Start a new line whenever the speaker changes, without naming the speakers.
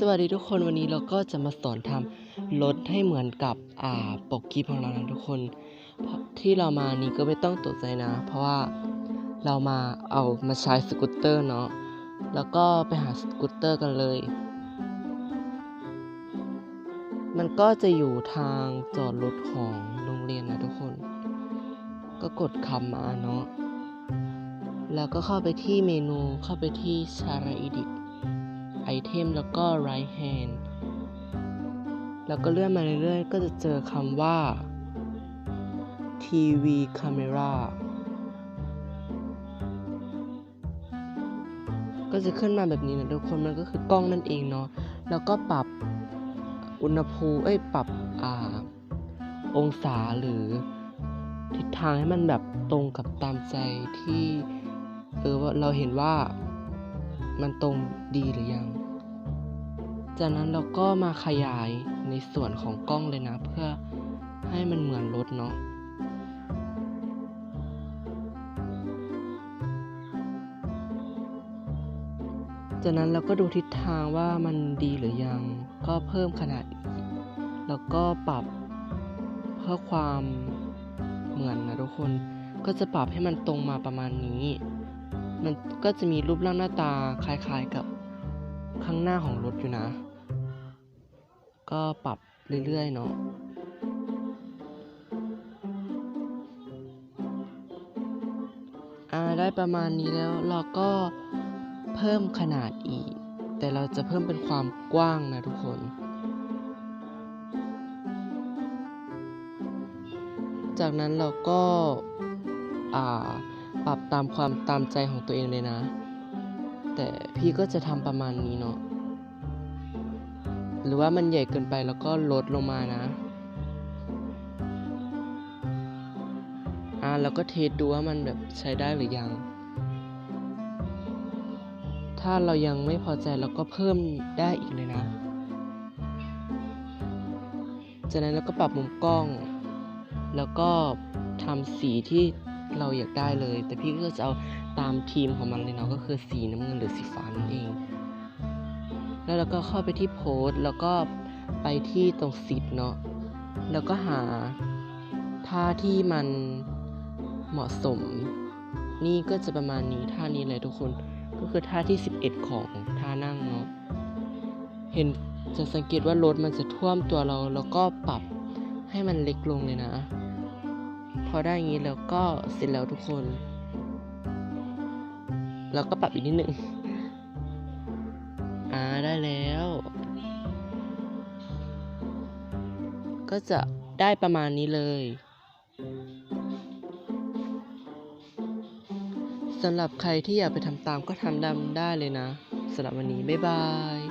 สวัสดีทุกคนวันนี้เราก็จะมาสอนทำรถให้เหมือนกับอ่าปกคลิปของเรานะทุกคนที่เรามานี้ก็ไม่ต้องตกใจนะ เพราะว่าเรามาเอามาใช้สกูตเตอร์เนาะแล้วก็ไปหาสกูตเตอร์กันเลย มันก็จะอยู่ทางจอดรถของโรงเรียนนะทุกคน ก็กดคำมาเนาะแล้วก็เข้าไปที่เมนูเข้าไปที่ชาราอีดิต ไอเทมแล้วก็ right hand แล้วก็เลื่อนมาเรื่อยๆ ก็จะเจอคำว่า TV camera ก็จะขึ้นมาแบบนี้นะทุกคนมันก็คือกล้องนั่นเองเนาะแล้วก็ปรับอุณหภูมิเอ้ยปรับอ่าองศาหรือทิศทางให้มันแบบตรงกับตามใจที่เออว่าเราเห็นว่ามันตรงดีหรือยัง จากนั้นเราก็มาขยายในส่วนของกล้องเลยนะ เพื่อให้มันเหมือนรถเนาะจากนั้นเราก็ดูทิศทางว่ามันดีหรือยัง ก็เพิ่มขนาด แล้วก็ปรับเพื่อความเหมือนนะทุกคน ก็จะปรับให้มันตรงมาประมาณนี้ มันก็จะมีรูปร่างหน้าตาคล้ายๆกับข้างหน้าของรถอยู่นะ ก็ปรับเรื่อย ๆ เนาะอ่าได้ประมาณนี้แล้วเราก็เพิ่มขนาดอีก แต่เราจะเพิ่มเป็นความกว้างนะทุกคน จากนั้นเราก็อ่าปรับตามความตามใจของตัวเองเลยนะ แต่พี่ก็จะทำประมาณนี้เนาะ หรือว่ามันใหญ่เกินไปแล้วก็ลดลงมานะ อ่าแล้วก็เทสดูว่ามันแบบใช้ได้หรือยัง ถ้าเรายังไม่พอใจเราก็เพิ่มได้อีกเลยนะ จากนั้นเราก็ปรับมุมกล้อง แล้วก็ทำสีที่เราอยากได้เลย แต่พี่ก็จะเอาตามทีมของมันเลยเนาะก็คือสีน้ำเงินหรือสีฟ้านั่นเอง แล้วเราก็เข้าไปที่โพสต์แล้วก็ไปที่ตรงสิทธ์เนาะแล้วก็หาท่าที่มันเหมาะสม นี่ก็จะประมาณนี้ท่านี้เลยทุกคนก็คือท่าที่ 11 ของท่านั่งเนาะเห็นจะสังเกตว่ารถมันจะท่วมตัวเราแล้วก็ปรับให้มันเล็กลงเลยนะ พอได้อย่างนี้แล้วก็เสร็จแล้วทุกคน แล้วก็ปรับอีกนิดนึง อ่าได้แล้ว ก็จะได้ประมาณนี้เลยสำหรับใครที่อยากไปทำตามก็ทำดำได้เลยนะสำหรับวันนี้ บ๊ายบาย